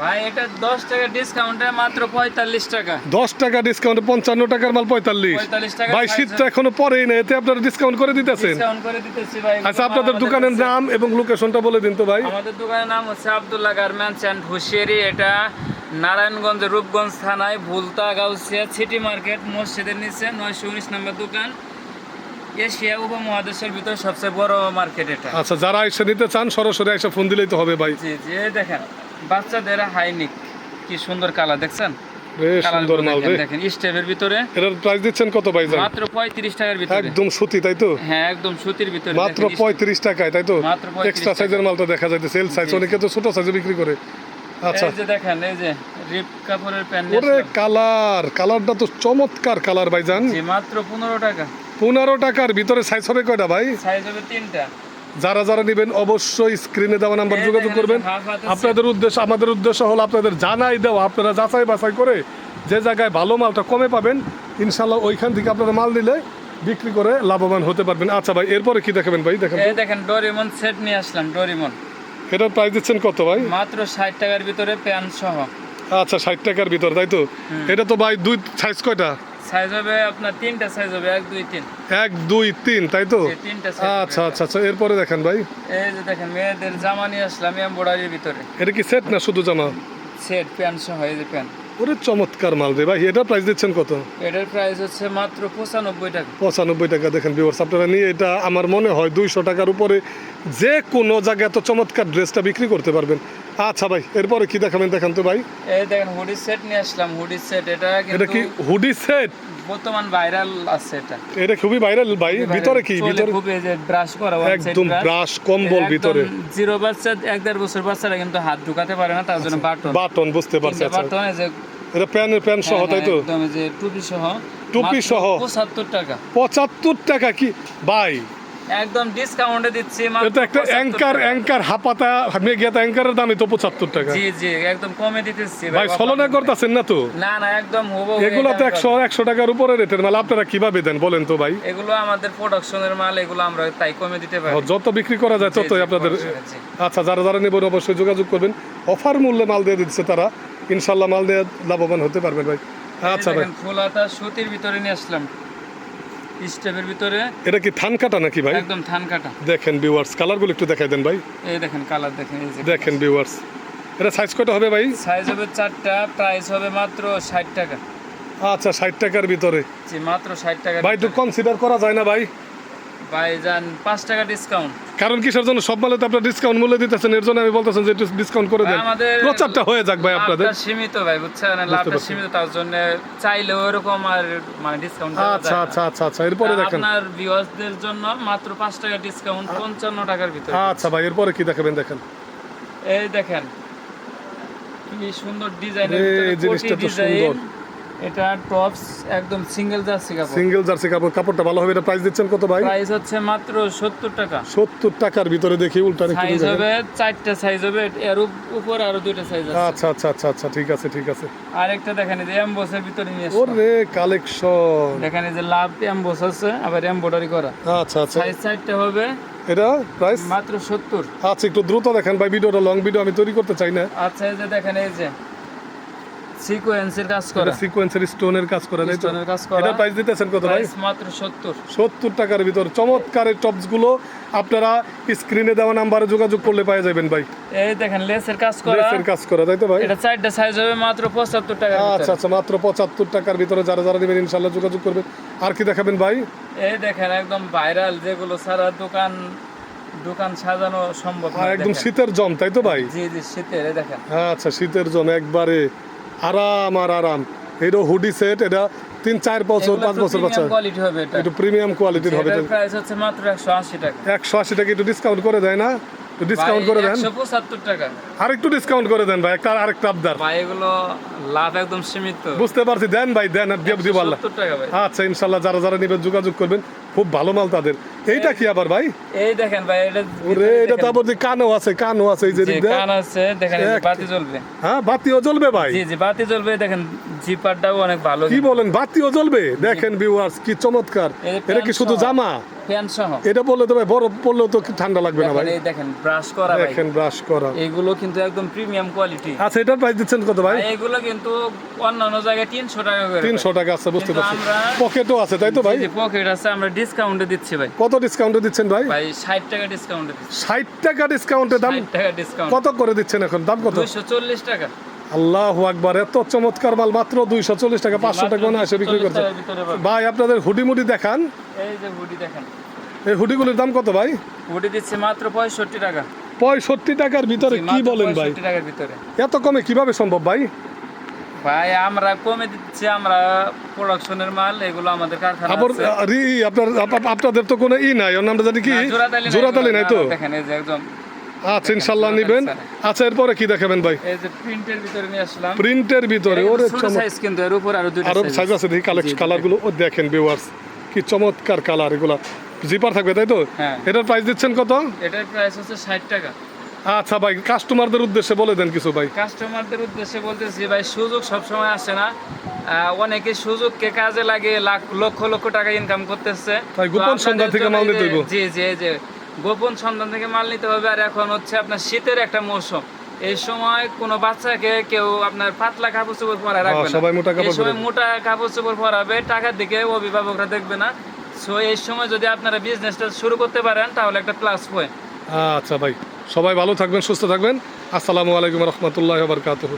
ভাই এটা দশ টাকা ডিসকাউন্টে মাত্র পঁয়তাল্লিশ টাকা। দশ টাকা ডিসকাউন্ট পঞ্চান্ন টাকার মাল পঁয়তাল্লিশ। 45 টাকা ভাই শীতটা এখনও পরেই না এতে আপনারা ডিসকাউন্ট করে দিতেছেন। ডিসকাউন্ট করে দিতেছি ভাই আচ্ছা আপনাদের দোকানের নাম এবং লোকেশনটা বলে দিন তো ভাই। আমাদের দোকানের নাম হচ্ছে আব্দুল্লাহ গার্মেন্টস অ্যান্ড হুশিয়ারি। এটা নারায়ণগঞ্জ রূপগঞ্জ থানায় ভুলতা গাউসিয়া সিটি মার্কেট মসজিদের নিচে নয়শো উনিশ নম্বর দোকান। এশিয়া উপমহাদেশের ভিতরে সবচেয়ে বড় মার্কেট এটা। আচ্ছা যারা এসে নিতে চান সরাসরি এসে ফোন দিলেই তো হবে ভাই। জি জি দেখেন। বাচ্চাদের হাইনিক। কি সুন্দর কালার দেখছেন? রে সুন্দর মাল রে। দেখেন স্টেপের ভিতরে। এটার প্রাইস দিচ্ছেন কত ভাই মাত্র পঁয়ত্রিশ টাকার ভিতরে। একদম সুতি তাই তো? হ্যাঁ একদম সুতির ভিতরে। মাত্র দেখেন, পঁয়ত্রিশ টাকায় তাই তো? এক্সট্রা সাইজের মালটা দেখা যাইতেছে এল সাইজ অনেকে তো ছোট সাইজে বিক্রি করে। আচ্ছা। এই যে দেখেন এই যে রিপ কাপড়ের প্যান্ট ওরে কালার কালারটা তো চমৎকার কালার মাত্র পনেরো টাকা। পনেরো টাকার ভিতরে সাইজ হবে কয়টা ভাই? সাইজ হবে তিনটা। যারা যারা নেবেন অবশ্যই স্ক্রিনে দেওয়া নাম্বার যোগাযোগ করবেন। আপনাদের উদ্দেশ্য আমাদের উদ্দেশ্য হলো আপনাদের জানাই দেওয়া আপনারা যাচাই বাছাই করে যে জায়গায় ভালো মালটা কমে পাবেন ইনশাল্লাহ ওইখান থেকে আপনারা মাল নিলে বিক্রি করে লাভবান হতে পারবেন। আচ্ছা ভাই এরপরে কি দেখাবেন ভাই দেখেন। এই দেখেন ডোরিমন সেট নিয়ে আসলাম ডোরিমন এটার প্রাইস দিচ্ছেন কত ভাই? মাত্র ষাট টাকার ভিতরে প্যান্ট সহ। আচ্ছা ষাট টাকার ভিতর তাই তো? এটা তো ভাই দুই সাইজ কয়টা? সাইজ হবে আপনার তিনটা সাইজ হবে এক দুই তিন। এক দুই তিন তাই তো? আচ্ছা আচ্ছা আচ্ছা এরপরে দেখেন ভাই। এই যে দেখেন মেয়েদের জামা নিয়ে আসলাম এমব্রয়ডারির ভিতরে। এটা কি সেট না শুধু জামা? সেট প্যান্ট সহ এই যে প্যান্ট ওরে চমৎকার মাল রে ভাই এটার প্রাইস দিচ্ছেন কত? এটার প্রাইস হচ্ছে মাত্র পঁচানব্বই টাকা। পঁচানব্বই টাকা দেখেন ভিউয়ার্স আপনারা নিয়ে এটা আমার মনে হয় দুইশো টাকার উপরে যে কোনো জায়গায় এত চমৎকার ড্রেসটা বিক্রি করতে পারবেন। আচ্ছা ভাই এরপরে কি দেখাবেন দেখান তো ভাই। এই দেখেন হুডি সেট নিয়ে আসলাম হুডি সেট এটা এটা কি হুডি সেট বর্তমান ভাইরাল আছে এটা। এটা খুবই ভাইরাল ভাই ভিতরে কি? ভিতরে খুব এই যে ব্রাশ করা একদম ব্রাশ কম্বল ভিতরে। জিরো বাচ্চা এক দেড় বছর বাচ্চারা কিন্তু হাত ঢুকাতে পারে না তার জন্য বাটন বাটন বুঝতে পারছি আচ্ছা। বাটন এই যে এটা প্যান প্যান সহ হ্যাঁ, তাই তো? একদম এই যে টুপি সহ। টুপি সহ? পঁচাত্তর টাকা। পঁচাত্তর টাকা কি? ভাই একদম ডিসকাউন্টে দিচ্ছি এটা একটা অ্যাঙ্কার অ্যাঙ্কার হাপাতা মেঘিয়াতা অ্যাঙ্কারের দামই তো পঁচাত্তর টাকা। জি জি একদম কমে দিতেছি ভাই ছলনা করতেছেন না তো? না না একদম হব এগুলো তো একশো একশো টাকার উপরে রেটের মাল আপনারা কীভাবে দেন বলেন তো ভাই? এগুলো আমাদের প্রোডাকশনের মাল এগুলো আমরা তাই কমে দিতে পারি। যত বিক্রি করা যায় ততই আপনাদের আচ্ছা যারা যারা নেবেন অবশ্যই যোগাযোগ করবেন। অফার মূল্যে মাল দিয়ে দিচ্ছে তারা। ইনশাল্লাহ মাল দিয়ে লাভবান হতে পারবেন ভাই। আচ্ছা ভাই। হাতা সুতির ভিতরে নিয়ে আসলাম। স্টেপের ভিতরে। এটা কি থান কাটা নাকি ভাই? একদম থান কাটা। দেখেন ভিউয়ার্স কালারগুলো একটু দেখাই দেন ভাই। এই দেখেন কালার দেখেন এই যে দেখেন ভিউয়ার্স এটা সাইজ কত হবে ভাই? সাইজ হবে চারটা প্রাইস হবে মাত্র ষাট টাকা। আচ্ছা ষাট টাকার ভিতরে। জি মাত্র ষাট টাকা ভাই তো কনসিডার করা যায় না ভাই? ভাই যান পাঁচ টাকা ডিসকাউন্ট কারণ কিসের জন্য? সব মালে তো আপনার ডিসকাউন্ট মূল্য দিতেছেন এর জন্য আমি বলতেছেন যে একটু ডিসকাউন্ট করে দেন। প্রচারটা হয়ে যাক ভাই আপনাদের। সীমিত ভাই বুঝছেন? লাভটা সীমিত তার জন্য চাইলে ওরকম আর মানে ডিসকাউন্ট আচ্ছা আচ্ছা আচ্ছা আচ্ছা এরপরে দেখেন। আপনার ভিউয়ার্সদের জন্য মাত্র পাঁচ টাকা ডিসকাউন্ট পঞ্চান্ন টাকার ভিতরে। আচ্ছা ভাই এরপরে কি দেখাবেন দেখেন। এই দেখেন কি সুন্দর ডিজাইনের জিনিসটা তো সুন্দর। এটা টপস একদম সিঙ্গেল জার্সি কাপড়। সিঙ্গেল জার্সি কাপড় কাপড়টা ভালো হবে এটা প্রাইস দিচ্ছেন কত ভাই? প্রাইস হচ্ছে মাত্র সত্তর টাকা। সত্তর টাকার ভিতরে দেখি উল্টা একটু সাইজ হবে চারটা সাইজ হবে এর উপ- উপর আরও দুইটা সাইজ আছে। আচ্ছা আচ্ছা আচ্ছা আচ্ছা ঠিক আছে ঠিক আছে। আরেকটা দেখেন এই এমবোসের ভিতরে নিয়ে এসেছে ওরে কালেকশন দেখেন এই যে লাভ এমবোস আছে আবার এমব্রয়ডারি করা। আচ্ছা আচ্ছা। সাইজ চারটা হবে। এটা প্রাইস মাত্র সত্তর। আচ্ছা একটু দ্রুত দেখেন ভাই ভিডিওটা লং ভিডিও আমি তৈরি করতে চাই না। আচ্ছা এই যে দেখেন এই যে। সিকোয়েন্সের কাজ করা। সিকোয়েন্সের স্টোনের কাজ করে স্টোনের কাজ করা। এটা প্রাইস দিতেছেন কত ভাই? মাত্র সত্তর। সত্তর টাকার ভিতর। চমৎকারের টপসগুলো আপনারা স্ক্রিনে দেওয়া নাম্বারে যোগাযোগ করলে পাওয়া যাবেন ভাই। এই দেখেন লেসের কাজ করা। ড্রেসের কাজ করা তাই তো ভাই? এটা চারটা সাইজ হবে মাত্র পঁচাত্তর টাকা আচ্ছা আচ্ছা মাত্র পঁচাত্তর টাকার ভিতরে যারা যারা নেবেন ইনশাল্লাহ যোগাযোগ করবেন। আর কি দেখাবেন ভাই? এই দেখেন একদম ভাইরাল যেগুলো সারা দোকান দোকান সাজানো সম্ভব না হ্যাঁ, একদম শীতের জম তাই তো ভাই? জি জি শীতের দেখেন। আচ্ছা শীতের জম একবারে আরাম আর আরাম। এটা হুডি সেট এটা তিন চার বছর পাঁচ বছর বাচ্চা। কোয়ালিটি হবে এটা। একটু প্রিমিয়াম কোয়ালিটির হবে এটার প্রাইস হচ্ছে মাত্র একশো টাকা। একশো টাকা একটু ডিসকাউন্ট করে দেয় না? একটু ডিসকাউন্ট করে দেন। একশো টাকা। ডিসকাউন্ট করে দেন ভাই একটা আরেকটা আবদার। ভাই এগুলো লাভ একদম সীমিত। বুঝতে পারছি দেন ভাই দেন আর দিয়ে দিব আল্লাহ। সত্তর টাকা ভাই। আচ্ছা ইনশাল্লাহ যারা যারা নেবেন যোগাযোগ করবেন। খুব ভালো মাল তাদের। এইটা কি আবার ভাই? এই দেখেন ভাই এটা ওরে এটা তো আবার যে কানও আছে কানও আছে এই যে কান আছে দেখেন বাতি জ্বলবে। হ্যাঁ বাতিও জ্বলবে ভাই। জি জি বাতি জ্বলবে দেখেন। জিপারটাও অনেক ভালো কি বলেন? বাতিও জ্বলবে। দেখেন ভিউয়ার্স কি চমৎকার। এটা কি শুধু জামা? ফ্যান সহ। এটা বললে তো ভাই বরফ পড়লেও তো ঠান্ডা লাগবে না ভাই। দেখেন ব্রাশ করা ভাই। দেখেন ব্রাশ করা। এগুলো কিন্তু একদম প্রিমিয়াম কোয়ালিটি আচ্ছা এটার প্রাইস দিচ্ছেন কত ভাই? এগুলো কিন্তু অন্যান্য জায়গায় তিনশো টাকা করে তিনশো টাকা আছে বুঝতে পারছি। পকেটও আছে তাই তো ভাই? পকেট আছে আমরা ডিসকাউন্টে দিচ্ছি ভাই। কত ডিসকাউন্টে দিচ্ছেন ভাই? ভাই ষাট টাকা ডিসকাউন্টে দিচ্ছি। ষাট টাকা ডিসকাউন্টের দাম ষাট টাকা ডিসকাউন্ট কত করে দিচ্ছেন এখন? দাম কত? দুইশো চল্লিশ টাকা। আল্লাহ আকবার এত চমৎকার মাল মাত্র দুইশো চল্লিশ টাকা পাঁচশো টাকা মনে আসে বিক্রি করছে। ভাই আপনাদের হুডি মুডি দেখান। এই যে হুডি দেখেন। এই হুডিগুলির দাম কত ভাই? হুডি দিচ্ছে মাত্র পঁয়ষট্টি টাকা। পঁয়ষট্টি টাকার ভিতরে কি বলেন ভাই? টাকার ভিতরে। এত কমে কীভাবে সম্ভব ভাই? ভাই আমরা কমে দিচ্ছি আমরা প্রোডাকশনের মাল এগুলো আমাদের কারখানা আছে। আপনার আপনাদের তো কোনো ই নাই ওর নামটা জানি কি? জোড়াতালি নাই, তো? দেখেন এই যে একদম আচ্ছা ইনশাল্লাহ নিবেন। আচ্ছা এরপরে কি দেখাবেন ভাই? এই যে প্রিন্টের ভিতরে নিয়ে আসলাম। প্রিন্টের ভিতরে ওরে সাইজ কিন্তু এর উপর আরও দুইটা আরও সাইজ আছে দেখি কালেকশন জি, ও দেখেন ভিউয়ার্স কি চমৎকার কালার এগুলা। জিপার থাকবে তাই তো? হ্যাঁ। এটার প্রাইস দিচ্ছেন কত? এটার প্রাইস হচ্ছে ষাট টাকা। আচ্ছা ভাই কাস্টমারদের উদ্দেশ্যে বলে দেন কিছু ভাই। কাস্টমারদের উদ্দেশ্যে বলতেছি ভাই সুযোগ সবসময় আসে না। অনেকে সুযোগকে কাজে লাগে লাখ লক্ষ লক্ষ টাকা ইনকাম করতেছে। তাই গোপন আপনাদের থেকে মাল নিতে যে- জি জি যে গোপন সন্ধান থেকে মাল নিতে হবে। আর এখন হচ্ছে আপনার শীতের একটা মৌসুম। এই সময় কোনো বাচ্চাকে কেউ আপনার পাতলা কাপড় চোপড় পরা রাখবে হ্যাঁ, সবাই মোটা কাপড়। মোটা কাপড় চোপড় পরাবে টাকার দিকে অভিভাবকরা দেখবে না। সো এই সময় যদি আপনারা বিজনেসটা শুরু করতে পারেন তাহলে একটা প্লাস পয়েন্ট আচ্ছা ভাই সবাই ভালো থাকবেন সুস্থ থাকবেন। আসসালামু আলাইকুম রহমতুল্লাহ বারকাতুহ।